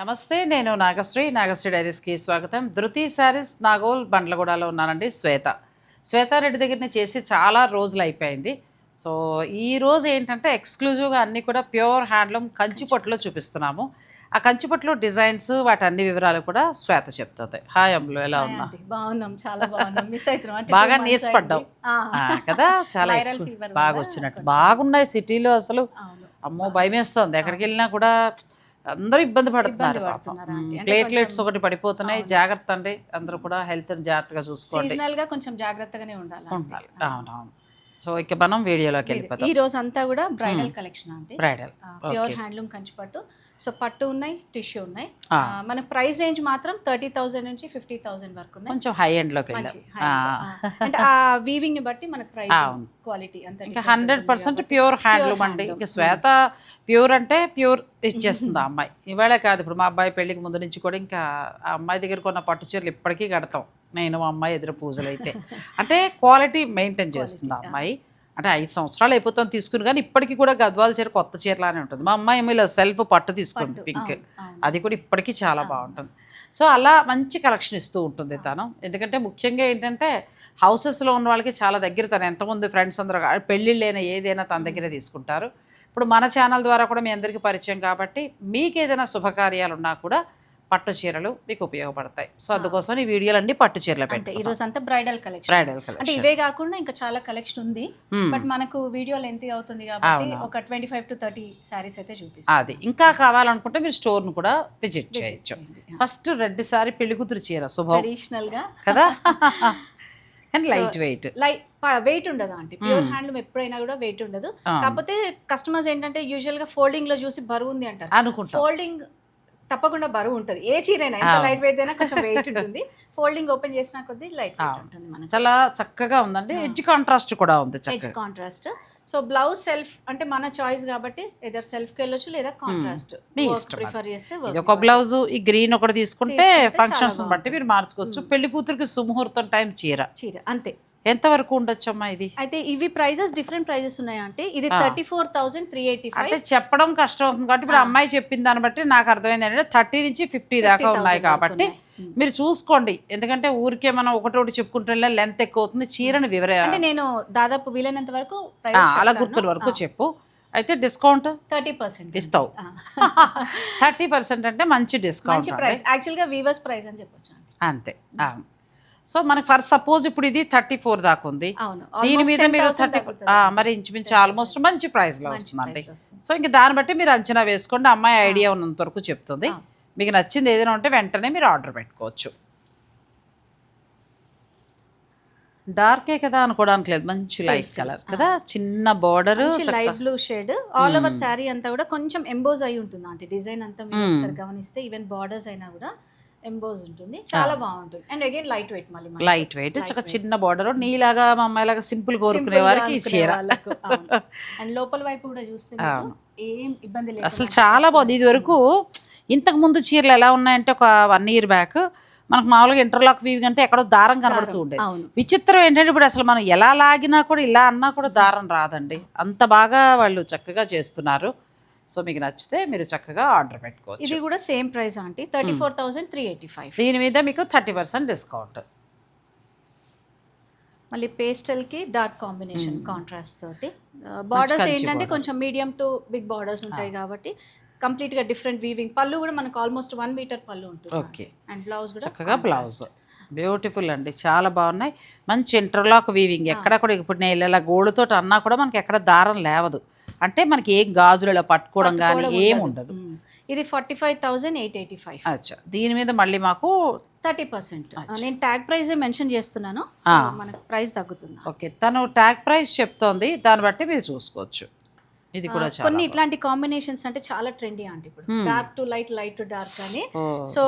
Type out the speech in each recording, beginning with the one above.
నమస్తే నేను నాగశ్రీ. నాగశ్రీ డైరీస్కి స్వాగతం. ధృతి శారీస్ నాగోల్ బండ్లగూడలో ఉన్నానండి శ్వేత. శ్వేతారెడ్డి దగ్గరనే చేసి చాలా రోజులు అయిపోయింది సో ఈ రోజు ఏంటంటే ఎక్స్క్లూజివ్గా అన్నీ కూడా ప్యూర్ హ్యాండ్లూమ్ కంచిపట్టులో చూపిస్తున్నాము. ఆ కంచిపట్టులో డిజైన్స్ వాటి అన్ని వివరాలు కూడా శ్వేత చెప్తుంది. హాయ్ అమ్ములు ఎలా ఉన్నా బాగున్నాం. చాలా బాగున్నాం. మిస్ అవుతున్నాం. బాగా. ఆ, కదా? చాలా బాగా వచ్చినట్టు. బాగున్నాయి సిటీలో అసలు. అమ్మో భయం వేస్తుంది ఎక్కడికి వెళ్ళినా కూడా అందరూ ఇబ్బంది పడుతున్నారు ప్లేట్లెట్స్ ఒకటి పడిపోతున్నాయి. జాగ్రత్త అండి. అందరూ కూడా హెల్త్ జాగ్రత్తగా చూసుకోండి. కొంచెం జాగ్రత్తగానే ఉండాలి. ఉండాలి. అవునవును. సో ఇక మనం వీడియోలోకి వెళ్ళిపోతాం. ఈ రోజు అంతా కూడా బ్రైడల్ కలెక్షన్ అంటే బ్రైడల్. ప్యూర్ హ్యాండ్లూమ్ కంచి పట్టు. సో పట్టు ఉన్నాయి టిష్యూ ఉన్నాయి. మన ప్రైస్ రేంజ్ మాత్రం థర్టీ థౌసండ్ నుంచి ఫిఫ్టీ థౌసండ్ వరకు ఉన్నాయి. కొంచెం హై end. ఆ, అంటే ఆ వీవింగ్ని బట్టి మనకు ప్రైస్. క్వాలిటీ అంత ఇంకా హండ్రెడ్ పర్సెంట్ ప్యూర్ హ్యాండ్లూమ్ అండి. ఇంకా శ్వేత ప్యూర్ అంటే ప్యూర్ ఇచ్చేస్తుంది ఆ అమ్మాయి. ఇవాళే కాదు ఇప్పుడు మా అబ్బాయి పెళ్ళికి ముందు నుంచి కూడా ఇంకా ఆ అమ్మాయి దగ్గర కొన్న పట్టు చీరలు ఇప్పటికీ కడతాం. నేను మా అమ్మాయి ఎదురు పూజలు అయితే అంటే క్వాలిటీ మెయింటైన్ చేస్తుంది ఆ అమ్మాయి. అంటే ఐదు సంవత్సరాలు అయిపోతాం తీసుకుని కానీ ఇప్పటికీ కూడా గద్వాల చీర కొత్త చీరలానే ఉంటుంది. మా అమ్మాయి ఏమో ఇలా సెల్ఫ్ పట్టు తీసుకుంది పింక్ అది కూడా ఇప్పటికీ చాలా బాగుంటుంది. సో అలా మంచి కలెక్షన్ ఇస్తూ ఉంటుంది తను. ఎందుకంటే ముఖ్యంగా ఏంటంటే హౌసెస్లో ఉన్న వాళ్ళకి చాలా దగ్గర తను. ఎంతమంది ఫ్రెండ్స్ అందరూ పెళ్ళిళ్ళైనా ఏదైనా తన దగ్గరే తీసుకుంటారు. ఇప్పుడు మన ఛానల్ ద్వారా కూడా మీ అందరికీ పరిచయం కాబట్టి మీకు ఏదైనా శుభకార్యాలు ఉన్నా కూడా పట్టు చీరలు మీకు ఉపయోగపడతాయి. సో అందుకోసం ఈ వీడియోలన్నీ పట్టు చీరలు అంటే పెట్టాయి ఈ రోజు అంతా బ్రైడల్ కలెక్షన్ బ్రైడల్ అంటే కలెక్షన్ ఇవే కాకుండా ఇంకా చాలా కలెక్షన్ ఉంది. బట్ మనకు వీడియో లెంత్ అవుతుంది కాబట్టి ఒక twenty five to thirty sarees అయితే చూపిస్తాం. అది. ఇంకా కావాలనుకుంటే మీరు స్టోర్ను కూడా విజిట్ చేయొచ్చు. ఫస్ట్ రెడ్ సారీ పెళ్ళి కూతురు చీర శుభం. ట్రెడిషనల్గా. కదా? కానీ లైట్ వెయిట్ లైట్ వెయిట్ ఉండదు అంటే ప్యూర్ హ్యాండ్లూమ్ ఎప్పుడైనా కూడా వెయిట్ ఉండదు. కాకపోతే కస్టమర్స్ ఏంటంటే యూజువల్గా ఫోల్డింగ్లో చూసి బరువు ఉంది అంటారు. ఫోల్డింగ్ తప్పకుండా బరువు ఉంటుంది. ఏ చీరైనా ఎంత లైట్ వెయిట్ అయినా కొంచెం వెయిట్ ఉంటుంది. ఫోల్డింగ్ ఓపెన్ చేసిన కొద్దీ లైట్ వెయిట్ ఉంటుంది మనకి. చాలా చక్కగా ఉందండి. ఎడ్జ్ కాంట్రాస్ట్ కూడా ఉంది edge contrast so blouse self అంటే మన చాయిస్ కాబట్టి ఎదర్ సెల్ఫ్కి వెళ్ళొచ్చు లేదా కాంట్రాస్ట్ ఇష్టం ప్రిఫర్ చేస్తే ఒక బ్లౌజ్ ఈ గ్రీన్ ఒకటి తీసుకుంటే ఫంక్షన్స్ బట్టి మీరు మార్చుకోవచ్చు. పెళ్ళి కూతురికి సుముహూర్తం టైం చీర. చీర అంతే. ఎంత వరకు ఉండొచ్చమ్మా ఇది? అయితే ఇవి ప్రైజెస్ డిఫరెంట్ ప్రైజెస్ ఉన్నాయి అంటే ఇది thirty four thousand three eighty five. అంటే చెప్పడం కష్టం అవుతుంది కాబట్టి ఇప్పుడు అమ్మాయి చెప్పిన దాన్ని బట్టి నాకు అర్థమైంది ఏంటంటే థర్టీ నుంచి ఫిఫ్టీ దాకా ఉన్నాయి కాబట్టి మీరు చూసుకోండి. ఎందుకంటే ఊరికే మనం ఒకటి ఒకటి చెప్పుకుంటే లెంత్ ఎక్కువ అవుతుంది చీరని వివర అంటే నేను దాదాపు వీలైనంత వరకు అలా గుర్తుల వరకు చెప్పు. అయితే డిస్కౌంట్ థర్టీ పర్సెంట్ ఇస్తావు. థర్టీ పర్సెంట్ అంటే మంచి డిస్కౌంట్ మంచి ప్రైస్. యాక్చువల్గా వీవర్స్ ప్రైస్ అని చెప్పొచ్చు అంతే. సో మనకి ఫర్ సపోజ్ ఇప్పుడు ఇది థర్టీ ఫోర్ దాకా ఉంది. దీని మీద మీరు 10,000 థర్టీ. మరి ఇంచుమించు ఆల్మోస్ట్ మంచి ప్రైస్లో వస్తుందండి. సో ఇంక దాన్ని బట్టి మీరు అంచనా వేసుకోండి. అమ్మాయి ఐడియా ఉన్నంత వరకు చెప్తుంది. మీకు నచ్చింది ఏదైనా ఉంటే వెంటనే మీరు ఆర్డర్ పెట్టుకోవచ్చు. డార్కే కదా అనుకోవడానికి లేదు. మంచి లైట్ కలర్ కదా. చిన్న border light blue shade all over saree అంతా కూడా కొంచెం ఎంబోజ్ అయి ఉంటుంది అంటే డిజైన్ అంతా మీరు ఒకసారి గమనిస్తే ఈవెన్ బార్డర్స్ అయినా కూడా ఎంబోజ్ ఉంటుంది. చాలా బాగుంటుంది. అండ్ అగైన్ లైట్ వెయిట్ మళ్ళీ. లైట్ వెయిట్ ఒక చిన్న బార్డర్ నీలాగా మా అమ్మాయిలాగా సింపుల్ కోరుకునే వారికి చీర. అండ్ లోపల వైపు కూడా చూస్తే ఏం ఇబ్బంది లేదు అసలు చాలా బాగుంది. ఇది వరకు ఇంతకు ముందు చీరలు ఎలా ఉన్నాయంటే ఒక వన్ ఇయర్ బ్యాక్ మనకు మామూలుగా ఇంటర్లాక్ వీవింగ్ అంటే ఎక్కడో దారం కనబడుతూ ఉండేది. విచిత్రం ఏంటంటే ఇప్పుడు అసలు మనం ఎలా లాగినా కూడా ఇలా అన్నా కూడా దారం రాదండి. అంత బాగా వాళ్ళు చక్కగా చేస్తున్నారు. సో మీకు నచ్చితే మీరు చక్కగా ఆర్డర్ పెట్టుకోవచ్చు. ఇది కూడా same price aunty thirty four thousand three eighty five. దీని మీద మీకు థర్టీ పర్సెంట్ డిస్కౌంట్. మళ్ళీ పేస్టల్కి డార్క్ కాంబినేషన్ కాంట్రాస్ట్ తోటి. బార్డర్స్ ఏంటంటే కొంచెం మీడియం టు బిగ్ బార్డర్స్ ఉంటాయి కాబట్టి కంప్లీట్గా డిఫరెంట్ వీవింగ్ పళ్ళు కూడా మనకు ఆల్మోస్ట్ వన్ మీటర్ పళ్ళు ఉంటుంది. ఓకే. అండ్ బ్లౌజ్ కూడా చక్కగా బ్లౌజ్ బ్యూటిఫుల్ అండి. చాలా బాగున్నాయి. మంచి ఇంటర్లాక్ వీవింగ్ ఎక్కడ కూడా ఇప్పుడు నేను ఇలా గోడుతో అన్నా కూడా మనకి ఎక్కడ దారం లేవదు. అంటే మనకి ఏం గాజులు ఇలా పట్టుకోవడం కానీ ఏం ఉండదు. ఇది forty five thousand eight eighty five అచ్చా. దీని మీద మళ్ళీ మాకు థర్టీ పర్సెంట్. నేను ట్యాగ్ ప్రైజే మెన్షన్ చేస్తున్నాను. మనకు ప్రైస్ తగ్గుతుంది? ఓకే. తను ట్యాగ్ ప్రైస్ చెప్తోంది. దాన్ని బట్టి మీరు చూసుకోవచ్చు. ఇది కూడా కొన్ని ఇట్లాంటి కాంబినేషన్స్ అంటే చాలా ట్రెండీ అంటే ఇప్పుడు. Dark to light light to dark అని. So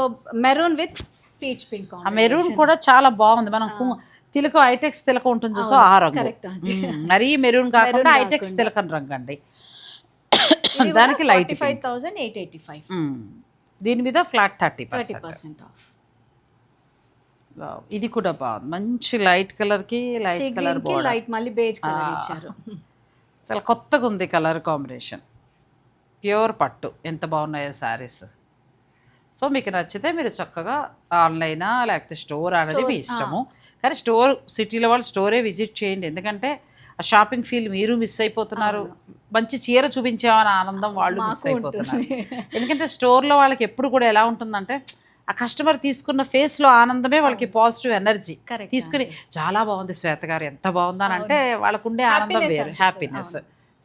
maroon with peach pink ఆ మెరూన్ కూడా చాలా బాగుంది. మనం తిలక ఐటెక్స్ తిలక ఉంటుంది చూసో ఆ రంగు. మరీ మెరూన్ కాకుండా ఐటెక్స్ తిలకన్ రంగు అండి. దానికి light five thousand eight eighty five దీని మీద ఫ్లాట్ థర్టీ పర్సెంట్ ఆఫ్ ఇది కూడా బాగుంది. మంచి లైట్ కలర్కి లైట్ కలర్ లైట్ మళ్ళీ బేజ్ కలర్ ఇచ్చారు. చాలా కొత్తగా ఉంది కలర్ కాంబినేషన్ ప్యూర్ పట్టు. ఎంత బాగున్నాయో శారీస్ సో మీకు నచ్చితే మీరు చక్కగా ఆన్లైనా లేకపోతే స్టోర్ అనేది మీ ఇష్టము. కానీ స్టోర్ సిటీలో వాళ్ళు స్టోరే విజిట్ చేయండి. ఎందుకంటే ఆ షాపింగ్ ఫీల్ మీరు మిస్ అయిపోతున్నారు. మంచి చీర చూపించామని ఆనందం వాళ్ళు మిస్ అయిపోతున్నారు. ఎందుకంటే స్టోర్లో వాళ్ళకి ఎప్పుడు కూడా ఎలా ఉంటుందంటే ఆ కస్టమర్ తీసుకున్న ఫేస్లో ఆనందమే వాళ్ళకి పాజిటివ్ ఎనర్జీ. తీసుకుని చాలా బాగుంది శ్వేత గారు ఎంత బాగుంది అని అంటే వాళ్ళకు ఉండే ఆనందం వేరు. హ్యాపీనెస్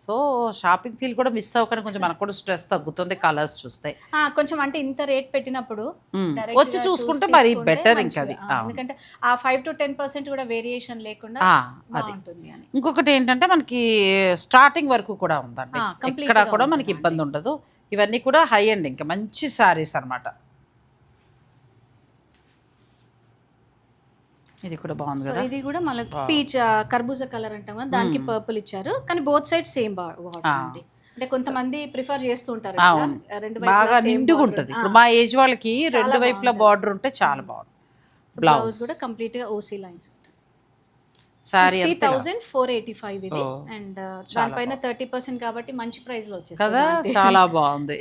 సో షాపింగ్ ఫీల్ కూడా మిస్ అవ్వకుండా. కొంచెం మనకు కూడా స్ట్రెస్ తగ్గుతుంది కలర్స్ చూస్తే. కొంచెం అంటే ఇంత రేట్ పెట్టినప్పుడు వచ్చి చూసుకుంటే చూసి మరి బెటర్. ఇంకా అది. ఎందుకంటే ఆ ఫైవ్ టు టెన్ పర్సెంట్ కూడా వేరియేషన్ లేకుండా అది. ఇంకొకటి ఏంటంటే మనకి స్టార్టింగ్ వరకు కూడా ఉందండి. ఇక్కడ కూడా మనకి ఇబ్బంది ఉండదు. ఇవన్నీ కూడా హై అండ్ ఇంకా మంచి శారీస్ అన్నమాట. ఇది కూడా బాగుంది సో కదా. ఇది కూడా మనకి పీచ్ కర్బూజా కలర్ అంటాం కదా దానికి పర్పుల్ ఇచ్చారు. కానీ బోత్ సైడ్ సేమ్ అండి. అంటే కొంతమంది ప్రిఫర్ చేస్తూ ఉంటారు ఇట్లా, అవును. రెండు బాగా same నిండుగా border. ఉంటుంది. ఆ, ఇప్పుడు మా ఏజ్ వాళ్ళకి రెండు వైపులా బార్డర్ ఉంటే చాలా బాగుంది. సో బ్లౌజ్ కూడా కంప్లీట్గా O C lines saree fifty thousand four eighty five ఇది. ఓ, అండ్ దానిపైన థర్టీ పర్సెంట్ కాబట్టి మంచి ప్రైస్లో వచ్చేస్తుంది కదా చాలా బాగుంది.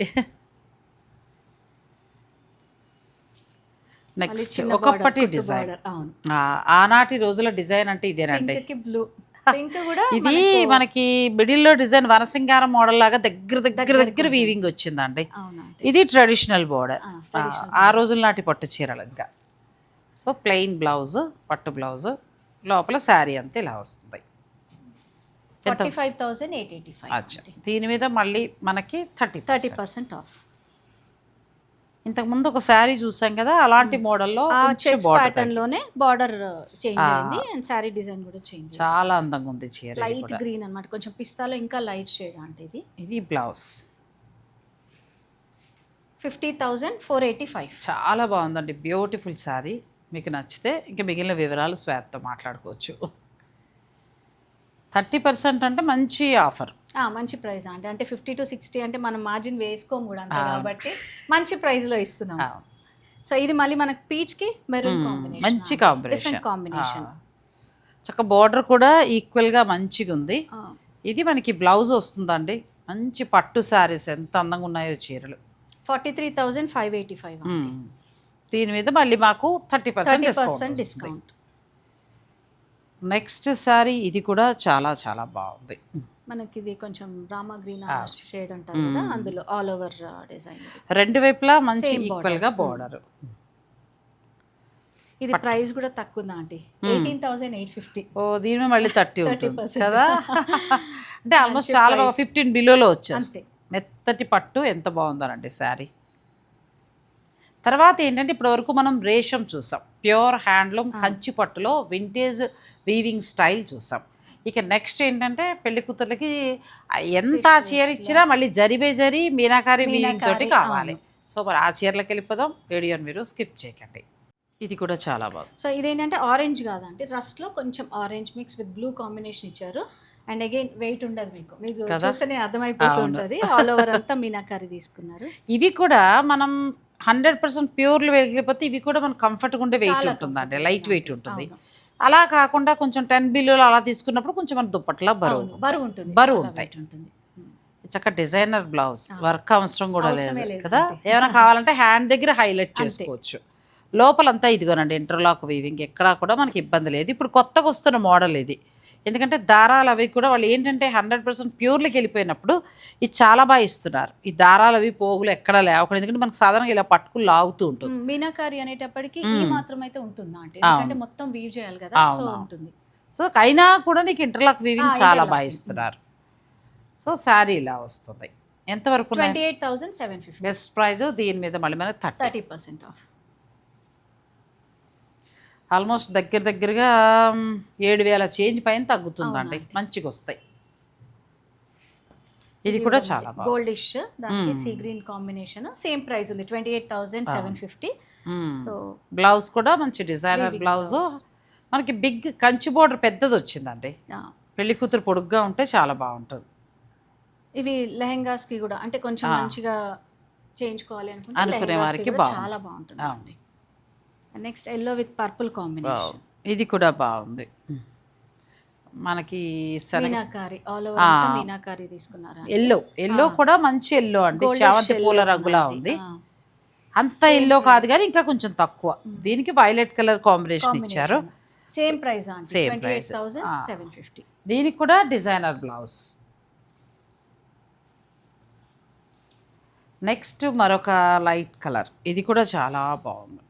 నెక్స్ట్ ఒకప్పటి డిజైన్. ఆనాటి రోజుల డిజైన్ అంటే ఇదేనండి. బ్లూ ఇది మనకి మిడిల్లో డిజైన్ వనసింగారం మోడల్ లాగా దగ్గర దగ్గర దగ్గర వీవింగ్ వచ్చిందండి. ఇది ట్రెడిషనల్ బోర్డర్ ఆ, రోజుల నాటి పట్టు చీరలు ఇంకా. సో ప్లెయిన్ బ్లౌజ్ పట్టు బ్లౌజ్ లోపల శారీ అంతా ఇలా వస్తుంది. దీని మీద మళ్ళీ మనకి థర్టీ థర్టీ పర్సెంట్ ఆఫ్ ఇంతకు ముందు ఒక శారీ చూసాం కదా అలాంటి మోడల్లో ప్యాటర్న్లోనే బార్డర్ చేంజ్ అయింది అండ్ శారీ డిజైన్ కూడా చేంజ్ చాలా అందంగా ఉంది చీర లైట్. గ్రీన్ అన్నమాట. కొంచెం పిస్తాలో ఇంకా లైట్ షేడ్ అంటే ఇది. ఇది blouse. Fifty thousand four eighty five చాలా బాగుందండి. Beautiful saree. మీకు నచ్చితే ఇంకా మిగిలిన వివరాలు స్వాత్తో మాట్లాడుకోవచ్చు. థర్టీ పర్సెంట్ అంటే మంచి ఆఫర్. మంచి ప్రైస్ అంటే అంటే ఫిఫ్టీ టు సిక్స్టీ అంటే మనం మార్జిన్ వేసుకోము కూడా అంతే కాబట్టి మంచి ప్రైస్లో ఇస్తున్నాం సో ఇది మళ్ళీ మనకి పీచ్కి మెరూన్ కాంబినేషన్. మంచి కాంబినేషన్. కాంబినేషన్. చక్క బార్డర్ కూడా ఈక్వల్గా మంచిగా ఉంది. ఇది మనకి బ్లౌజ్ వస్తుందండి. మంచి పట్టు శారీస్ ఎంత అందంగా ఉన్నాయో చీరలు. Forty three thousand five eighty five. దీని మీద మళ్ళీ మాకు thirty percent discount. Next saree ఇది కూడా చాలా చాలా బాగుంది. మనకి ఇది కొంచెం రామా గ్రీన్ షేడ్ అంటారు కదా అందులో ఆల్ ఓవర్ డిజైన్ రెండు వైపులా మంచి ఈక్వల్గా బార్డర్ ఇది ప్రైస్ కూడా తక్కువ ఉందా aunty eighteen thousand eight fifty ఓ దీని మళ్ళీ థర్టీ ఉంటుంది కదా? అంటే ఆల్మోస్ట్ చాలా బాగా ఫిఫ్టీన్ బిలోలో వచ్చేస్తుంది. మెత్తటి పట్టు ఎంత బాగుందనండి శారీ తర్వాత ఏంటంటే ఇప్పటి వరకు మనం రేషం చూసాం. ప్యూర్ హ్యాండ్లూమ్ కంచి పట్టులో వింటేజ్ వీవింగ్ స్టైల్ చూసాం. ఇక నెక్స్ట్ ఏంటంటే పెళ్ళి కూతుర్లకి ఎంత చీర ఇచ్చినా మళ్ళీ జరిబే జరి మీనాకారి వీవింగ్ తోటి కావాలి. సో మరి ఆ చీరలకు వెళ్ళిపోదాం. వీడియోని మీరు స్కిప్ చేయకండి. ఇది కూడా చాలా బాగుంది. సో ఇదేంటంటే ఆరెంజ్ కాదంటే రస్ట్లో కొంచెం orange mix with blue combination ఇచ్చారు. అండ్ అగైన్ వెయిట్ ఉండదు మీకు. మీకు చూస్తేనే అర్థమైపోతూ ఉంటుంది. ఆల్ ఓవర్ అంతా మీనాకారి తీసుకున్నారు. ఇవి కూడా మనం హండ్రెడ్ పర్సెంట్ ప్యూర్లు వెళ్ళిపోతే ఇవి కూడా మనకు కంఫర్ట్గా ఉండే వెయిట్ ఉంటుందండి. లైట్ వెయిట్ ఉంటుంది. అలా కాకుండా కొంచెం టెన్ బిల్లులు అలా తీసుకున్నప్పుడు కొంచెం మన దుప్పట్లా బరువు బరువు ఉంటుంది. బరువు ఉంటాయి. ఉంటుంది. చక్క డిజైనర్ బ్లౌజ్ వర్క్ అవసరం కూడా లేదు, కదా? ఏమైనా కావాలంటే హ్యాండ్ దగ్గర హైలైట్ చేసుకోవచ్చు. లోపలంతా ఇదిగోనండి ఇంటర్లాక్ వీవింగ్ ఎక్కడా కూడా మనకి ఇబ్బంది లేదు. ఇప్పుడు కొత్తగా వస్తున్న మోడల్ ఇది. ఎందుకంటే దారాలు అవి కూడా వాళ్ళు ఏంటంటే హండ్రెడ్ పర్సెంట్ ప్యూర్లకి వెళ్ళిపోయినప్పుడు ఇది చాలా బాగా ఇస్తున్నారు. ఈ దారాలు అవి పోగులు ఎక్కడా లేవకుండా ఎందుకంటే మనకు సాధారణంగా ఇలా పట్టుకుని లాగుతూ ఉంటుంది. మీనాకారి అనేటప్పటికి ఈ మాత్రం అయితే ఉంటుందా అంటే? ఎందుకంటే మొత్తం వీవ్ చేయాలి కదా సో ఉంటుంది. సో అయినా కూడా నీకు ఇంటర్లాక్ వీవింగ్ చాలా బాగా ఇస్తున్నారు. సో శారీ ఇలా వస్తుంది. ఎంతవరకు twenty eight thousand seven fifty best price దీని మీద మళ్ళీ మనకి థర్టీ పర్సెంట్ ఆఫ్. ఆల్మోస్ట్ దగ్గర దగ్గరగా ఏడు వేల చేంజ్ పైన తగ్గుతుందండి. మంచిగా వస్తాయి ఇది కూడా చాలా గోల్డిష్ దానికి sea green combination same price ఉంది. Twenty eight thousand seven fifty. So blouse కూడా మంచి డిజైనర్ బ్లౌజ్ మనకి బిగ్ కంచి బోర్డర్ పెద్దది వచ్చిందండి. పెళ్ళి కూతురు పొడుగ్గా ఉంటే చాలా బాగుంటుంది. ఇవి లెహెంగాస్కి కూడా అంటే కొంచెం మంచిగా చేయించుకోవాలి అనుకుంటే అనుకునే వారికి. చాలా బాగుంటుంది. Next yellow with purple combination ఇది కూడా బాగుంది. మనకి మీనాకారి ఆల్ ఓవర్ మీనాకారి తీసుకున్నారా? ఎల్లో ఎల్లో కూడా మంచి ఎల్లో అండి. చామంతి పూల రంగులా ఉంది. అంత ఎల్లో కాదు కానీ ఇంకా కొంచెం తక్కువ. దీనికి వైలెట్ కలర్ కాంబినేషన్ ఇచ్చారు. Same price thousand Ah. Seven fifty దీనికి కూడా డిజైనర్ బ్లౌజ్ నెక్స్ట్ మరొక లైట్ కలర్ ఇది కూడా చాలా బాగుంది.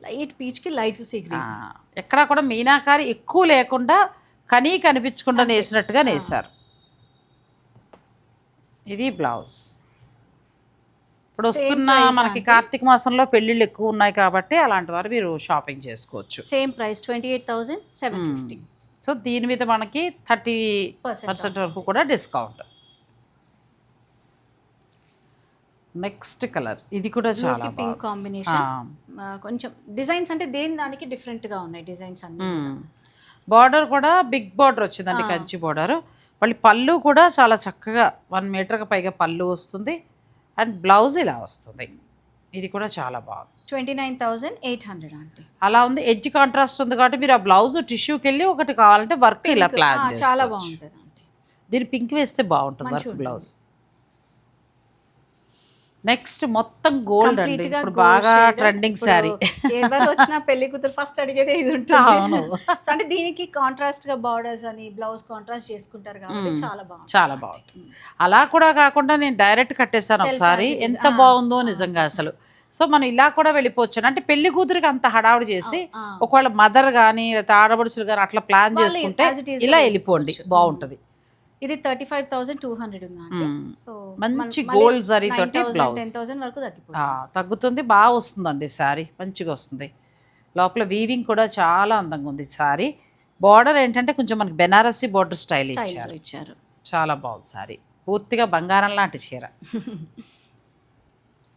లైట్ పీచ్కి లైట్ సీ ఎక్కడా కూడా మీనాకారి ఎక్కువ లేకుండా కనీ కనిపించకుండా నేసినట్టుగా నేసారు ఇది బ్లౌజ్. ఇప్పుడు వస్తున్న మనకి కార్తీక మాసంలో పెళ్ళిళ్ళు ఎక్కువ ఉన్నాయి కాబట్టి అలాంటి వారు మీరు షాపింగ్ చేసుకోవచ్చు. Same price twenty eight thousand seven fifty so దీని మీద మనకి థర్టీ పర్సెంట్ వరకు కూడా డిస్కౌంట్ నెక్స్ట్ కలర్. ఇది కూడా చాలా పింక్ కాంబినేషన్ కొంచెం డిజైన్స్ అంటే దేని దానికి డిఫరెంట్గా ఉన్నాయి డిజైన్స్ అన్ని బార్డర్ కూడా. బిగ్ బార్డర్ వచ్చిందండి కంచి బార్డర్ మళ్ళీ పళ్ళు కూడా చాలా చక్కగా వన్ మీటర్కి పైగా పళ్ళు వస్తుంది. అండ్ బ్లౌజ్ ఇలా వస్తుంది. ఇది కూడా చాలా బాగుంది. Twenty nine thousand eight hundred అంటే అలా ఉంది. ఎడ్జ్ కాంట్రాస్ట్ ఉంది కాబట్టి మీరు ఆ బ్లౌజ్ టిష్యూకి వెళ్ళి ఒకటి కావాలంటే వర్క్ ఇలా ప్లాన్ చాలా బాగుంటుంది అంటే దీని పింక్ వేస్తే బాగుంటుంది వర్క్ బ్లౌజ్ నెక్స్ట్ మొత్తం గోల్డ్ అండి. ఇప్పుడు బాగా. ట్రెండింగ్ శారీ ఎవరు వచ్చినా పెళ్ళి కూతురు ఫస్ట్ అడిగేదే ఇది ఉంటుంది. సో అంటే దీనికి కాంట్రాస్ట్గా బార్డర్స్ అని బ్లౌజ్ కాంట్రాస్ట్ చేసుకుంటారు కాబట్టి చాలా బాగుంది చాలా బాగుంటుంది. అలా కూడా కాకుండా నేను డైరెక్ట్ కట్టేశాను ఒకసారి. ఎంత బాగుందో నిజంగా అసలు. సో మనం ఇలా కూడా వెళ్ళిపోవచ్చు. అంటే పెళ్ళి కూతురికి అంత హడావుడి చేసి. ఒకవేళ మదర్ కానీ లేకపోతే ఆడబడుచులు కానీ అట్లా ప్లాన్ చేసుకుంటే ఇలా వెళ్ళిపోండి. బాగుంటుంది. ఇది thirty five thousand two hundred ఉందా. సో మంచి తోటి blouse. టెన్ థౌసండ్ వరకు తగ్గిపోతుంది. తగ్గుతుంది బాగా వస్తుందండి శారీ మంచిగా వస్తుంది. లోపల వీవింగ్ కూడా చాలా అందంగా ఉంది శారీ బార్డర్ ఏంటంటే కొంచెం మనకి బెనారసి బార్డర్ స్టైల్ ఇచ్చారు. స్టైల్ ఇచ్చారు. చాలా బాగుంది సారీ. పూర్తిగా బంగారం లాంటి చీర.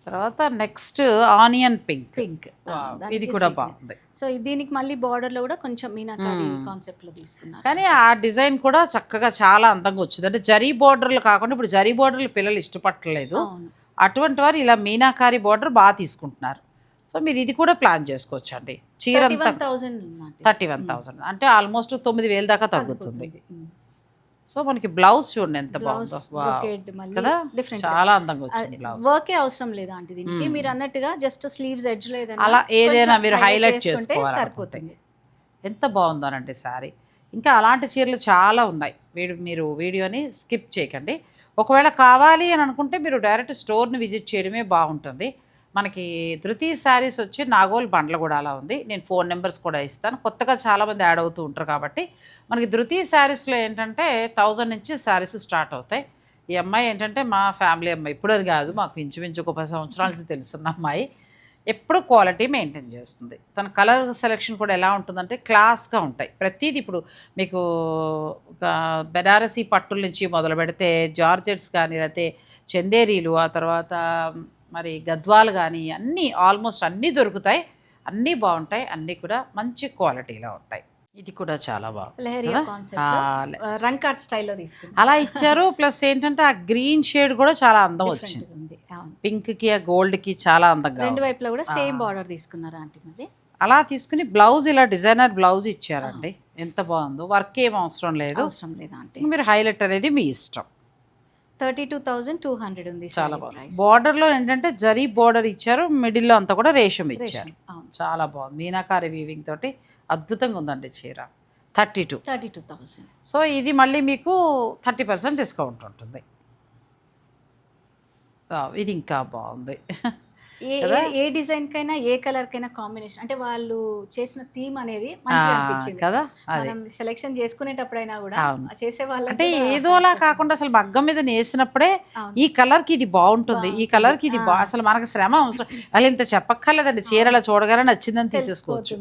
తర్వాత నెక్స్ట్ ఆనియన్ పింక్ పింక్ ఇది కూడా బాగుంది. సో దీనికి మళ్ళీ బార్డర్లో కూడా కొంచెం మీనాకారి కాన్సెప్ట్లో తీసుకున్నారు. కానీ ఆ డిజైన్ కూడా చక్కగా చాలా అందంగా వచ్చింది. అంటే జరీ బోర్డర్లు కాకుండా ఇప్పుడు జరీ బోర్డర్లు పిల్లలు ఇష్టపడలేదు అవును. అటువంటి వారు ఇలా మీనాకారి బార్డర్ బాగా తీసుకుంటున్నారు. సో మీరు ఇది కూడా ప్లాన్ చేసుకోవచ్చు అండి చీర థర్టీ వన్ థౌసండ్ ఉందంటే థర్టీ వన్ థౌసండ్. అంటే ఆల్మోస్ట్ తొమ్మిది వేల దాకా తగ్గుతుంది. సో మనకి బ్లౌజ్ చూడండి ఎంత బాగుందో. కదా? చాలా అందంగా వచ్చింది బ్లౌజ్. వర్కే అవసరం లేదా అంటే దీనికి. మీరు అన్నట్టుగా జస్ట్ స్లీవ్స్ ఎడ్జ్లో ఏదైనా అలా ఏదైనా మీరు చేసుకుంటే చేసుకోవాలి సరిపోతుంది. ఎంత బాగుందోనండి శారీ. ఇంకా అలాంటి చీరలు చాలా ఉన్నాయి. వీడి మీరు వీడియోని స్కిప్ చేయకండి. ఒకవేళ కావాలి అని అనుకుంటే మీరు డైరెక్ట్ స్టోర్ని విజిట్ చేయడమే బాగుంటుంది. మనకి ధృతి శారీస్ వచ్చి నాగోల్ అలా ఉంది. నేను ఫోన్ నెంబర్స్ కూడా ఇస్తాను. కొత్తగా చాలామంది యాడ్ అవుతూ ఉంటారు కాబట్టి. మనకి ధృతి శారీస్లో ఏంటంటే థౌజండ్ నుంచి శారీస్ స్టార్ట్ అవుతాయి. ఈ అమ్మాయి ఏంటంటే మా ఫ్యామిలీ అమ్మాయి. ఇప్పుడు కాదు. మాకు ఇంచుమించు ఒక పది సంవత్సరాల నుంచి తెలుసున్న అమ్మాయి. ఎప్పుడు క్వాలిటీ మెయింటైన్ చేస్తుంది. తన కలర్ సెలెక్షన్ కూడా ఎలా ఉంటుందంటే క్లాస్గా ఉంటాయి. ప్రతిదీ ఇప్పుడు మీకు ఒక బెనారసీ పట్టుల నుంచి మొదలు పెడితే జార్జెట్స్ కానీ లేకపోతే చందేరీలు ఆ తర్వాత మరి గద్వాలు కానీ అన్నీ ఆల్మోస్ట్ అన్నీ దొరుకుతాయి. అన్నీ బాగుంటాయి. అన్నీ కూడా మంచి క్వాలిటీలో ఉంటాయి. ఇది కూడా చాలా బాగుంది. స్టైల్లో తీసుకుంది. అలా ఇచ్చారు. ప్లస్ ఏంటంటే ఆ గ్రీన్ షేడ్ కూడా చాలా అందం వచ్చింది. అవును. పింక్కి ఆ గోల్డ్కి చాలా అందంగా రెండు. వైపులా కూడా సేమ్ బార్డర్ తీసుకున్నారా ఆంటీ మరి. అలా తీసుకుని బ్లౌజ్ ఇలా డిజైనర్ బ్లౌజ్ ఇచ్చారండి. ఎంత బాగుందో. వర్క్ ఏం అవసరం లేదు. అవసరం లేదా అంటే మీరు హైలైట్ అనేది మీ ఇష్టం. Thirty two thousand two hundred ఉంది చాలా బాగుంది. Border లో ఏంటంటే జరీ బార్డర్ ఇచ్చారు మిడిల్లో అంతా కూడా రేషం ఇచ్చారు. చాలా బాగుంది. మీనాకారి వీవింగ్ తోటి అద్భుతంగా ఉందండి చీర. Thirty two. Thirty two thousand so ఇది మళ్ళీ మీకు థర్టీ పర్సెంట్ డిస్కౌంట్ ఉంటుంది. ఇది ఇంకా బాగుంది. ఏ డిజైన్ కైనా ఏ కలర్ కైనా కాంబినేషన్ అంటే వాళ్ళు చేసిన థీమ్ అనేది మంచిగా అనిపించింది. కదా? అది. మనం సెలెక్షన్ చేసుకునేటప్పుడైనా కూడా చేసే వాళ్ళకి అంటే ఏదోలా కాకుండా అసలు మగ్గం మీద నేసినప్పుడే. ఈ కలర్కి ఇది బాగుంటుంది. ఈ కలర్కి ఇది బా అసలు మనకు శ్రమ అవసరం. అలా ఇంత చెప్పక్కర్లేదండి. చీరలా చూడగానే నచ్చిందని తీసేసుకోవచ్చు.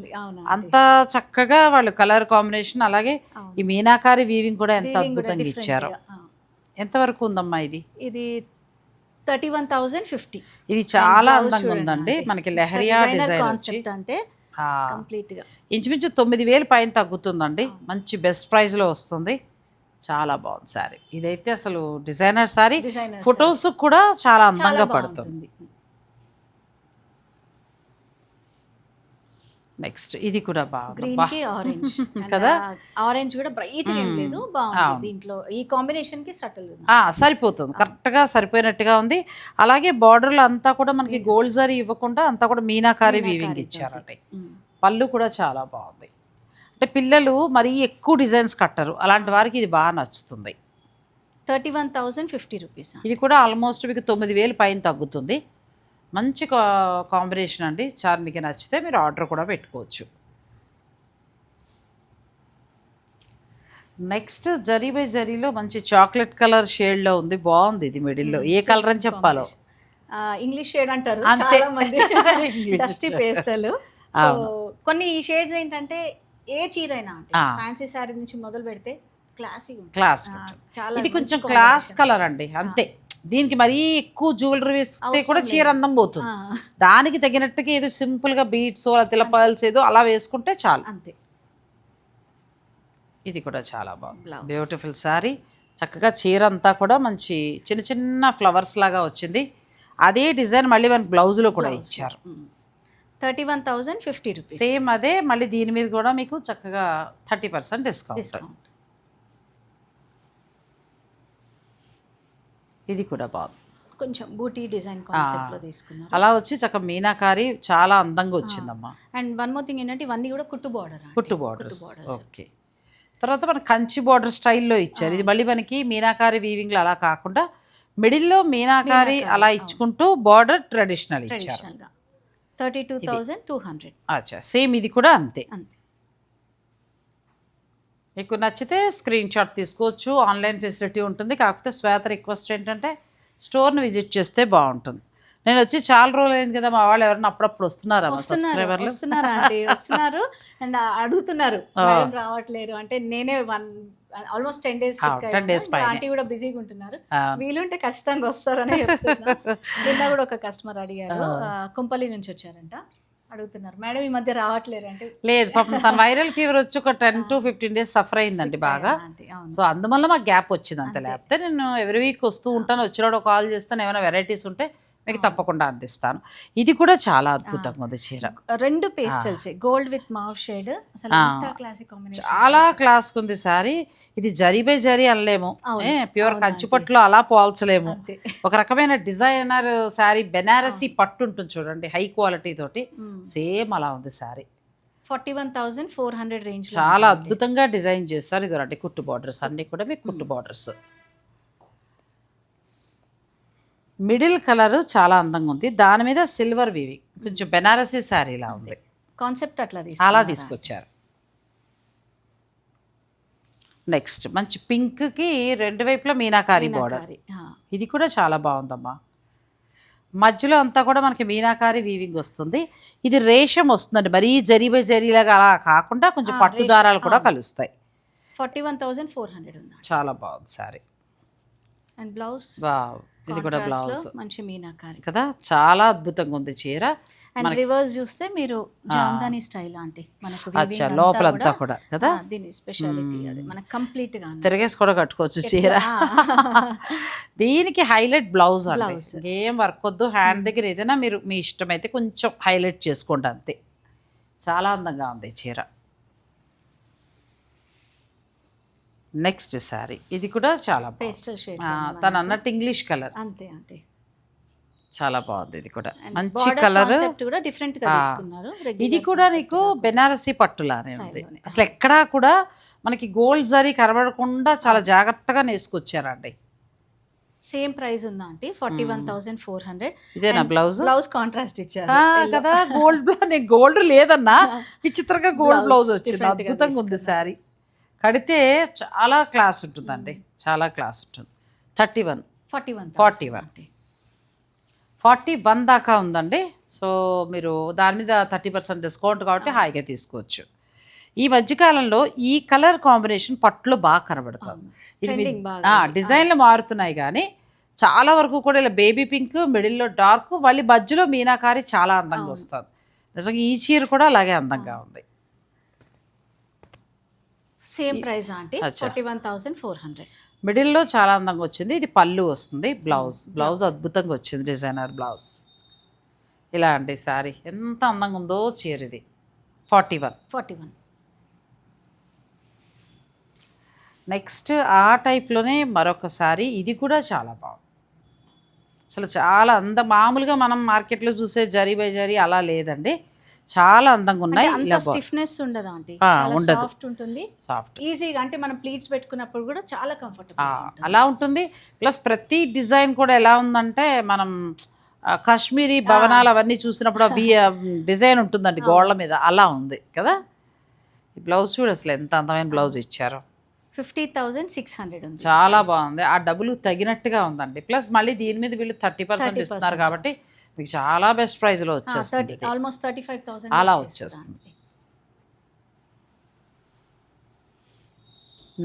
అంత. చక్కగా వాళ్ళు కలర్ కాంబినేషన్ అలాగే. ఈ మీనాకారి వీవింగ్ కూడా ఎంత అద్భుతంగా ఇచ్చారు. ఎంతవరకు ఉందమ్మా ఇది? ఇది థర్టీ వన్ థౌసండ్ ఫిఫ్టీ. ఇది చాలా అందంగా ఉందండి. మనకి లెహరియా డిజైన్ కాన్సెప్ట్ అంటే ఆ, కంప్లీట్గా. ఇంచుమించు తొమ్మిది వేలు పైన తగ్గుతుందండి. మంచి బెస్ట్ ప్రైస్లో వస్తుంది. చాలా బాగుంది సారీ. ఇదైతే అసలు డిజైనర్ సారీ. ఫొటోస్ కూడా చాలా అందంగా పడుతుంది. నెక్స్ట్ ఇది కూడా బాగుంది ఆరెంజ్ కదా? ఆరెంజ్ కూడా బ్రైట్ ఏం లేదు బాగుంది. దీంట్లో ఈ కాంబినేషన్కి సటిల్ సరిపోతుంది. కరెక్ట్గా సరిపోయినట్టుగా ఉంది. అలాగే బార్డర్లో అంతా కూడా మనకి గోల్డ్ జరీ ఇవ్వకుండా అంతా కూడా మీనాకారి వీవింగ్ ఇచ్చారండి. పళ్ళు కూడా చాలా బాగుంది. అంటే పిల్లలు మరీ ఎక్కువ డిజైన్స్ కట్టరు. అలాంటి వారికి ఇది బాగా నచ్చుతుంది. Thirty one thousand fifty rupees ఇది కూడా ఆల్మోస్ట్ మీకు తొమ్మిది వేలు పైన తగ్గుతుంది. మంచి కాంబినేషన్ అండి. చార్ మీకు నచ్చితే మీరు ఆర్డర్ కూడా పెట్టుకోవచ్చు. నెక్స్ట్ జరీ బై జరీలో మంచి చాక్లెట్ కలర్ షేడ్లో ఉంది. బాగుంది ఇది మిడిల్లో. ఏ కలర్ అని చెప్పాలో? ఇంగ్లీష్ షేడ్ అంటారు. అంతే. Dusty pastel. కొన్ని షేడ్స్ ఏంటంటే ఏ చీర అయినా. ఫ్యాన్సీ శారీ నుంచి మొదలు పెడితే క్లాసీ క్లాస్ చాలా ఇది కొంచెం క్లాస్ కలర్ అండి. అంతే. దీనికి మరీ ఎక్కువ జ్యువెలరీ వేస్తే కూడా చీర అందం పోతుంది. దానికి తగినట్టుగా ఏదో సింపుల్గా బీట్స్ అలా తిలపాల్స్ ఏదో అలా వేసుకుంటే చాలు. అంతే. ఇది కూడా చాలా బాగుంది. బ్యూటిఫుల్ శారీ చక్కగా చీర అంతా కూడా మంచి చిన్న చిన్న ఫ్లవర్స్ లాగా వచ్చింది. అదే డిజైన్ మళ్ళీ మనకి బ్లౌజ్లో కూడా ఇచ్చారు. Thirty one thousand fifty rupees. Same అదే మళ్ళీ దీని మీద కూడా మీకు చక్కగా థర్టీ పర్సెంట్ డిస్కౌంట్ ఇది కూడా బాగుంది. కొంచెం బూటీ డిజైన్ కాన్సెప్ట్లో తీసుకున్నారు. అలా వచ్చి చక్కగా మీనాకారి చాలా అందంగా వచ్చిందమ్మా. అండ్ వన్ మోర్ థింగ్ ఏంటంటే ఇవన్నీ కూడా కుట్టు బార్డర్ కుట్టు బార్డర్స్ ఓకే. తర్వాత మన కంచి బార్డర్ స్టైల్లో ఇచ్చారు. ఇది మళ్ళీ మనకి మీనాకారి వీవింగ్లో అలా కాకుండా మిడిల్లో మీనాకారి అలా ఇచ్చుకుంటూ బార్డర్ ట్రెడిషనల్ ఇచ్చారు. Thirty two thousand two hundred అచ్చా. సేమ్ ఇది కూడా అంతే. అంతే. మీకు నచ్చితే స్క్రీన్ షాట్ తీసుకోవచ్చు. ఆన్లైన్ ఫెసిలిటీ ఉంటుంది. కాకపోతే శ్వేత రిక్వెస్ట్ ఏంటంటే స్టోర్ని విజిట్ చేస్తే బాగుంటుంది. నేను వచ్చి చాలా రోజులు అయింది కదా మా వాళ్ళు ఎవరైనా అప్పుడప్పుడు వస్తున్నారా సబ్స్క్రైబర్లు వస్తున్నారు వస్తున్నారు అండ్? అడుగుతున్నారు. రావట్లేరు అంటే నేనే one almost ten days 10 days పైనే. ఆంటీ కూడా బిజీగా ఉంటున్నారు. వీలుంటే ఖచ్చితంగా వస్తారని చెప్తున్నా. నిన్న కూడా ఒక కస్టమర్ అడిగారు. ఆ, కుంపలి నుంచి వచ్చారంట. అడుగుతున్నారు. మేడం ఈ మధ్య రావట్లేరు అంటే లేదు పాపం తన వైరల్ ఫీవర్ వచ్చి ఒక ten to fifteen days suffer అయిందండి బాగా. సో అందువల్ల మాకు గ్యాప్ వచ్చింది అంతే. లేకపోతే నేను ఎవ్రీ వీక్ వస్తూ ఉంటాను వచ్చినప్పుడు కాల్ చేస్తాను ఏమైనా వెరైటీస్ ఉంటే మీకు తప్పకుండా అందిస్తాను. ఇది కూడా చాలా అద్భుతంగా ఉంది చీర. రెండు pastels gold with mauve shade. చాలా క్లాస్ ఉంది సారీ. ఇది జరీ బై జరీ అనలేము. ప్యూర్ కంచిపట్లో అలా పోల్చలేము. ఒక రకమైన డిజైనర్ శారీ బెనారసీ పట్టు ఉంటుంది చూడండి హై క్వాలిటీ తోటి. సేమ్ అలా ఉంది saree forty one thousand four hundred range చాలా అద్భుతంగా డిజైన్ చేస్తారు. ఇది రండి కుట్టు బార్డర్స్ అన్నీ కూడా మీకు కుట్టు బార్డర్స్. మిడిల్ కలర్ చాలా అందంగా ఉంది. దాని మీద సిల్వర్ వివి. కొంచెం బెనారసీ శారీలా ఉంది. కాన్సెప్ట్ అట్లా అలా తీసుకొచ్చారు. నెక్స్ట్ మంచి పింక్కి రెండు వైపులా మీనాకారి బార్డర్. ఇది కూడా చాలా బాగుందమ్మా. మధ్యలో అంతా కూడా మనకి మీనాకారి వీవింగ్ వస్తుంది. ఇది రేషం వస్తుందండి. మరీ జరీ బై జరీలాగా అలా కాకుండా కొంచెం పట్టు దారాలు కూడా కలుస్తాయి. Forty one thousand four hundred ఉంది. చాలా బాగుంది సారీ అండ్ బ్లౌజ్ వావ్ ఇది కూడా బ్లౌజ్ మంచి మీనాకారి. కదా? చాలా అద్భుతంగా ఉంది చీర. అండ్ రివర్స్ చూస్తే మీరు జామ్దాని స్టైల్ ఆంటీ. మనకు అచ్చా లోపలంతా కూడా కదా? దీని స్పెషాలిటీ అది. మనకు కంప్లీట్గా. తిరిగేసి కూడా కట్టుకోవచ్చు చీర. దీనికి హైలైట్ బ్లౌజ్ అండి. ఏం వర్క్ వద్దు. హ్యాండ్ దగ్గర ఏదైనా మీరు మీ ఇష్టమైతే కొంచెం హైలైట్ చేసుకోండి అంతే. చాలా అందంగా ఉంది చీర. Next saree. ఇది కూడా చాలా పేస్టల్ షేడ్ తను అన్నట్టు ఇంగ్లీష్ కలర్. అంతే ఆంటీ చాలా బాగుంది ఇది కూడా. మంచి కలర్. కూడా డిఫరెంట్గా తీసుకున్నారు. ఇది కూడా నీకు బెనారసీ పట్టులానే ఉంది. అసలు ఎక్కడా కూడా మనకి గోల్డ్ జరీ కనబడకుండా చాలా జాగ్రత్తగా నేసుకొచ్చారండి. సేమ్ ప్రైస్ ఉందా aunty? Forty one thousand four hundred. ఇదేనా బ్లౌజ్? బ్లౌజ్ కాంట్రాస్ట్ ఇచ్చారు. కదా గోల్డ్ బ్లౌజ్ గోల్డ్ లేదన్నా విచిత్రంగా గోల్డ్ బ్లౌజ్ వచ్చింది. అద్భుతంగా ఉంది శారీ. కడితే చాలా క్లాస్ ఉంటుందండి. చాలా క్లాస్ ఉంటుంది. Thirty one. Forty one forty one. Forty one దాకా ఉందండి. సో మీరు దాని మీద థర్టీ పర్సెంట్ డిస్కౌంట్ కాబట్టి హాయిగా తీసుకోవచ్చు. ఈ మధ్యకాలంలో ఈ కలర్ కాంబినేషన్ పట్టులో బాగా కనబడుతుంది ఇది డిజైన్లు మారుతున్నాయి కానీ చాలా వరకు కూడా ఇలా బేబీ పింక్ మిడిల్లో డార్క్ మళ్ళీ మధ్యలో మీనాకారి చాలా అందంగా వస్తుంది. నిజంగా ఈ చీర కూడా అలాగే అందంగా ఉంది. Same price aunty. Forty one thousand four hundred. మిడిల్లో చాలా అందంగా వచ్చింది. ఇది పళ్ళు వస్తుంది బ్లౌజ్. బ్లౌజ్ అద్భుతంగా వచ్చింది డిజైనర్ బ్లౌజ్. ఇలా అండి సారీ. ఎంత అందంగా ఉందో చీర ఇది. Forty one. Forty one. Next ఆ టైప్లోనే మరొకసారి ఇది కూడా చాలా బాగుంది. అసలు చాలా అంద మామూలుగా మనం మార్కెట్లో చూసే జరీ బై జరీ అలా లేదండి. చాలా అందంగా ఉన్నాయి. అంత స్టిఫ్నెస్ ఉండదు ఆంటీ. చాలా ఉండదు. సాఫ్ట్ ఉంటుంది. సాఫ్ట్ ఈజీగా అంటే మనం ప్లీట్స్ పెట్టుకున్నప్పుడు కూడా చాలా కంఫర్టబుల్ అలా ఉంటుంది. ప్లస్ ప్రతి డిజైన్ కూడా ఎలా ఉందంటే మనం కాశ్మీరీ భవనాలు అవన్నీ చూసినప్పుడు అవి డిజైన్ ఉంటుందండి గోడల మీద. అలా ఉంది కదా? ఈ బ్లౌజ్ చూడు అసలు ఎంత అందమైన బ్లౌజ్ ఇచ్చారు. ఫిఫ్టీ థౌజండ్ సిక్స్ హండ్రెడ్ ఉంది. చాలా బాగుంది. ఆ డబ్బులు తగినట్టుగా ఉందండి. ప్లస్ మళ్ళీ దీని మీద వీళ్ళు థర్టీ పర్సెంట్ ఇస్తున్నారు కాబట్టి మీకు చాలా బెస్ట్ ప్రైస్లో వచ్చేస్తుంది. ఆల్మోస్ట్ థర్టీ ఫైవ్ థౌసండ్ అలా వచ్చేస్తుంది.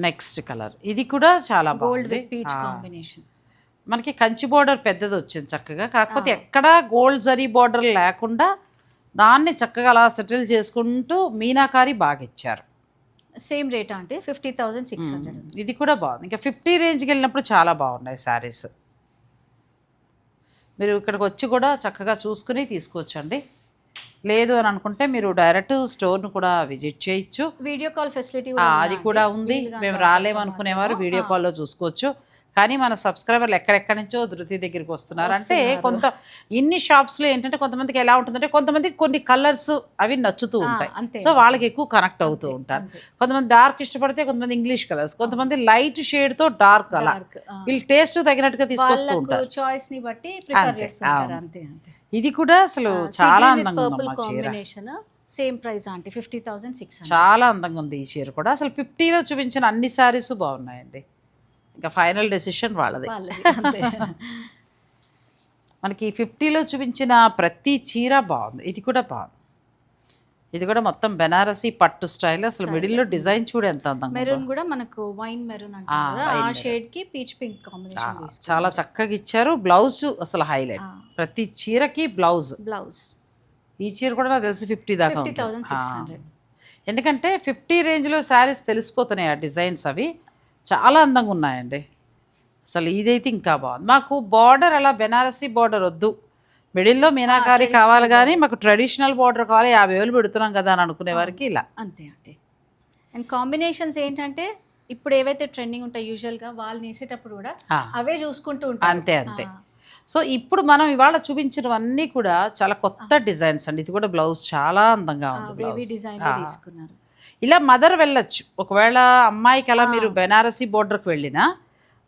Next colour. ఇది కూడా చాలా గోల్డ్ పీచ్ కాంబినేషన్ మనకి కంచి బోర్డర్ పెద్దది వచ్చింది చక్కగా. కాకపోతే ఎక్కడా గోల్డ్ జరీ బోర్డర్ లేకుండా దాన్ని చక్కగా అలా సెటిల్ చేసుకుంటూ మీనాకారి బాగా ఇచ్చారు. సేమ్ రేట్ అంటే ఫిఫ్టీ థౌసండ్ సిక్స్ హండ్రెడ్ ఇది కూడా బాగుంది. ఇంకా ఫిఫ్టీ రేంజ్కి వెళ్ళినప్పుడు చాలా బాగున్నాయి శారీస్. మీరు ఇక్కడికి వచ్చి కూడా చక్కగా చూసుకుని తీసుకోవచ్చండి. లేదు అని అనుకుంటే మీరు డైరెక్ట్ స్టోర్ను కూడా విజిట్ చేయొచ్చు. వీడియో కాల్ ఫెసిలిటీ అది కూడా ఉంది. మేము రాలేము అనుకునేవారు వీడియో కాల్లో చూసుకోవచ్చు. కానీ మన సబ్స్క్రైబర్లు ఎక్కడెక్కడి నుంచో ధృతి దగ్గరికి వస్తున్నారు. అంటే కొంత ఇన్ని షాప్స్లో ఏంటంటే కొంతమందికి ఎలా ఉంటుందంటే కొంతమందికి కొన్ని కలర్స్ అవి నచ్చుతూ ఉంటాయి. సో వాళ్ళకి ఎక్కువ కనెక్ట్ అవుతూ ఉంటారు. కొంతమంది డార్క్ ఇష్టపడితే కొంతమంది ఇంగ్లీష్ కలర్స్ కొంతమంది లైట్తో డార్క్ అలా. వీళ్ళు టేస్ట్ తగినట్టుగా తీసుకొస్తూ ఉంటారు. చాయిస్ని బట్టి అంతే ఇది కూడా అసలు చాలా అందంగా కాంబినేషన్ సేమ్ ప్రైస్ అంటే ఫిఫ్టీ థౌసండ్ సిక్స్ చాలా అందంగా ఉంది ఈ చీర కూడా. అసలు ఫిఫ్టీలో చూపించిన అన్ని శారీస్ బాగున్నాయండి. ఇంకా ఫైనల్ డెసిషన్ వాళ్ళది. మనకి ఫిఫ్టీలో చూపించిన ప్రతి చీర బాగుంది. ఇది కూడా బాగుంది. ఇది కూడా మొత్తం బెనారసీ పట్టు స్టైల్. అసలు మిడిల్లో డిజైన్ చూడు ఎంత. మెరూన్ కూడా మనకు వైన్ మెరూన్ ఆ షేడ్కి పీచ్ పింక్ కాంబినేషన్ చాలా చక్కగా ఇచ్చారు. బ్లౌజ్ అసలు హైలైట్ ప్రతి చీరకి బ్లౌజ్. బ్లౌజ్. ఈ చీర కూడా నాకు తెలిసి ఫిఫ్టీ దాకా ఎందుకంటే ఫిఫ్టీ రేంజ్లో శారీస్ తెలిసిపోతున్నాయి ఆ డిజైన్స్ అవి. చాలా అందంగా ఉన్నాయండి. అసలు ఇదైతే ఇంకా బాగుంది. మాకు బార్డర్ అలా బెనారసీ బార్డర్ వద్దు. మిడిల్లో మీనాకారి కావాలి కానీ మాకు ట్రెడిషనల్ బార్డర్ కావాలి. యాభై వేలు పెడుతున్నాం కదా అని అనుకునే వారికి ఇలా. అంతే అంతే. అండ్ కాంబినేషన్స్ ఏంటంటే ఇప్పుడు ఏవైతే ట్రెండింగ్ ఉంటాయి యూజువల్గా వాళ్ళు నేసేటప్పుడు కూడా అవే చూసుకుంటూ ఉంటారు. అంతే అంతే. సో ఇప్పుడు మనం ఇవాళ చూపించినవన్నీ కూడా చాలా కొత్త డిజైన్స్ అండి. ఇది కూడా బ్లౌజ్ చాలా అందంగా ఉంది డిజైన్ తీసుకున్నారు. ఇలా మదర్ వెళ్ళొచ్చు. ఒకవేళ అమ్మాయికి అలా మీరు బెనారసీ బోర్డర్కి వెళ్ళినా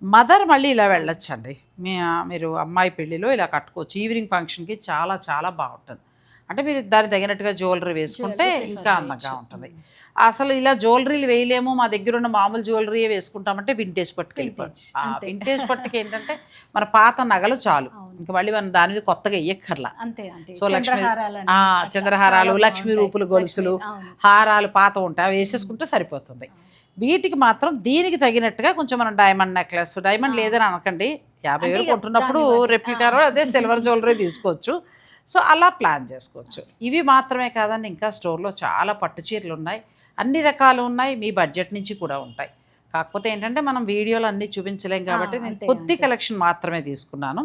మదర్ మళ్ళీ ఇలా వెళ్ళొచ్చు అండి మీ మీరు అమ్మాయి పెళ్ళిలో ఇలా కట్టుకోవచ్చు. ఈవినింగ్ ఫంక్షన్కి చాలా చాలా బాగుంటుంది. అంటే మీరు దానికి తగినట్టుగా జ్యువెలరీ వేసుకుంటే ఇంకా అందంగా ఉంటుంది. అసలు ఇలా జ్యువెలరీలు వేయలేము మా దగ్గర ఉన్న మామూలు జ్యువెలరీ వేసుకుంటామంటే వింటేజ్ పట్టుకు వెళ్ళిపోవచ్చు వింటేజ్ పట్టుకు ఏంటంటే మన పాత నగలు చాలు. ఇంకా మళ్ళీ మనం దాని మీద కొత్తగా అంతే సో లక్ష్మి చంద్రహారాలు లక్ష్మీ రూపులు గొలుసులు. హారాలు పాత ఉంటాయి. అవి వేసేసుకుంటే సరిపోతుంది. వీటికి మాత్రం దీనికి తగినట్టుగా కొంచెం మనం డైమండ్ నెక్లెస్ డైమండ్ లేదని అనకండి. యాభై వేలు కొంటున్నప్పుడు రెప్లికారో అదే సిల్వర్ జ్యువెలరీ తీసుకోవచ్చు. సో అలా ప్లాన్ చేసుకోవచ్చు. ఇవి మాత్రమే కాదండి ఇంకా స్టోర్లో చాలా పట్టు చీరలు ఉన్నాయి. అన్ని రకాలు ఉన్నాయి మీ బడ్జెట్ నుంచి కూడా ఉంటాయి. కాకపోతే ఏంటంటే మనం వీడియోలు అన్నీ చూపించలేం కాబట్టి నేను కొద్ది కలెక్షన్ మాత్రమే తీసుకున్నాను.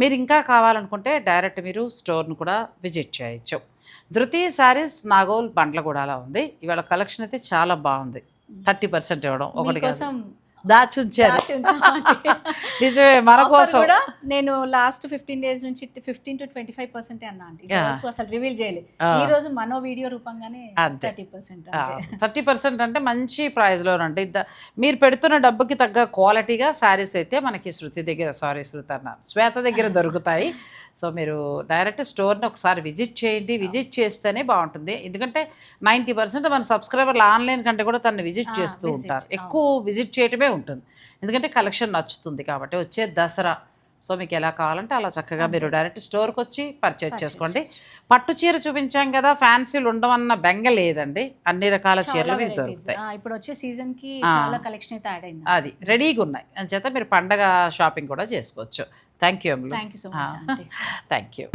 మీరు ఇంకా కావాలనుకుంటే డైరెక్ట్ మీరు స్టోర్ను కూడా విజిట్ చేయొచ్చు. ధృతి శారీస్ నాగోల్ బండ్లగూడలో ఉంది. ఇవాళ కలెక్షన్ అయితే చాలా బాగుంది. థర్టీ పర్సెంట్ ఇవ్వడం ఒకటి. కోసం దాచుంచారు. నిజమే మన కోసం. నేను లాస్ట్ ఫిఫ్టీన్ డేస్ నుంచి fifteen to twenty five percent అన్నా అండి. అసలు రివీల్ చేయలేదు ఈ రోజు మనో వీడియో రూపంగానే. థర్టీ పర్సెంట్ థర్టీ పర్సెంట్ అంటే మంచి ప్రైస్లోనండి ద- మీరు పెడుతున్న డబ్బుకి తగ్గ క్వాలిటీగా శారీస్ అయితే మనకి శృతి దగ్గర సారీ శృతి అన్న శ్వేత దగ్గర దొరుకుతాయి. సో మీరు డైరెక్ట్ స్టోర్ని ఒకసారి విజిట్ చేయండి. విజిట్ చేస్తేనే బాగుంటుంది. ఎందుకంటే నైంటీ పర్సెంట్ మన సబ్స్క్రైబర్లు ఆన్లైన్ కంటే కూడా తను విజిట్ చేస్తూ ఉంటారు. ఎక్కువ విజిట్ చేయటమే ఉంటుంది. ఎందుకంటే కలెక్షన్ నచ్చుతుంది కాబట్టి వచ్చే దసరా సో మీకు ఎలా కావాలంటే అలా చక్కగా మీరు డైరెక్ట్ స్టోర్కి వచ్చి పర్చేజ్ చేసుకోండి. పట్టు చీర చూపించాం కదా ఫ్యాన్సీలు ఉండమన్న బెంగ లేదండి. అన్ని రకాల చీరలు మీకు దొరుకుతాయి. ఇప్పుడు వచ్చే సీజన్కి చాలా కలెక్షన్ అయితే యాడ్ అయింది. అది రెడీగా ఉన్నాయి. అంచేత మీరు పండగ షాపింగ్ కూడా చేసుకోవచ్చు. Thank you thank you so much thank you